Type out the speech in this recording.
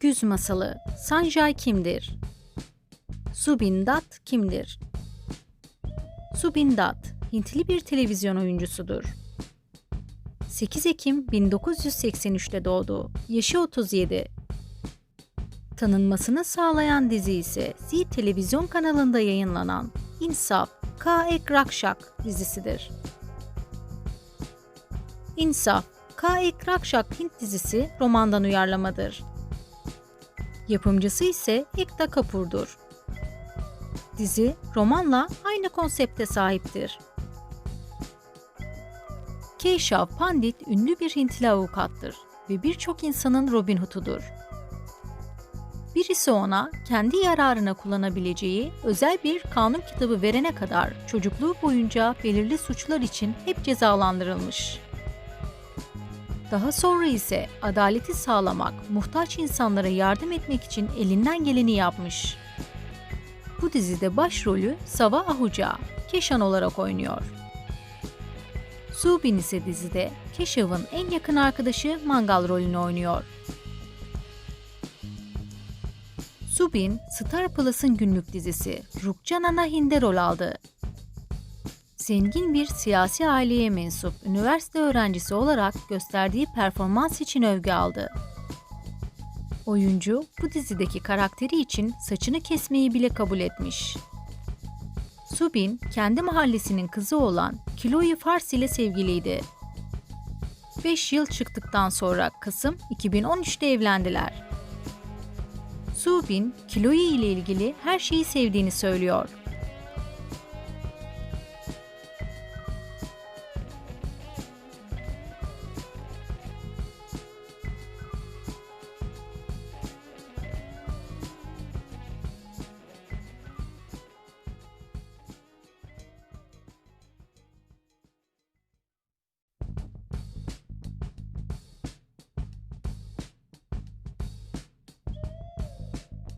Güz Masalı Sanjay kimdir? Zubin Dat kimdir? Zubin Dat, Hintli bir televizyon oyuncusudur. 8 Ekim 1983'te doğdu. Yaşı 37. Tanınmasını sağlayan dizi ise Zee televizyon kanalında yayınlanan İnsaf Ka Ek Rakşak dizisidir. İnsaf Ka Ek Rakşak Hint dizisi romandan uyarlamadır. Yapımcısı ise Ekta Kapur'dur. Dizi romanla aynı konsepte sahiptir. Keşav Pandit ünlü bir Hintli avukattır ve birçok insanın Robin Hood'udur. Birisi ona kendi yararına kullanabileceği özel bir kanun kitabı verene kadar çocukluğu boyunca belirli suçlar için hep cezalandırılmış. Daha sonra ise adaleti sağlamak, muhtaç insanlara yardım etmek için elinden geleni yapmış. Bu dizide başrolü Sava Ahuja, Keşan olarak oynuyor. Subin ise dizide Keshav'ın en yakın arkadaşı Mangal rolünü oynuyor. Subin, Star Plus'ın günlük dizisi Rukjanana Hinde rol aldı. Zengin bir siyasi aileye mensup üniversite öğrencisi olarak gösterdiği performans için övgü aldı. Oyuncu bu dizideki karakteri için saçını kesmeyi bile kabul etmiş. Subin kendi mahallesinin kızı olan Kiloyi Fars ile sevgiliydi. 5 yıl çıktıktan sonra Kasım 2013'te evlendiler. Subin, Kiloyi ile ilgili her şeyi sevdiğini söylüyor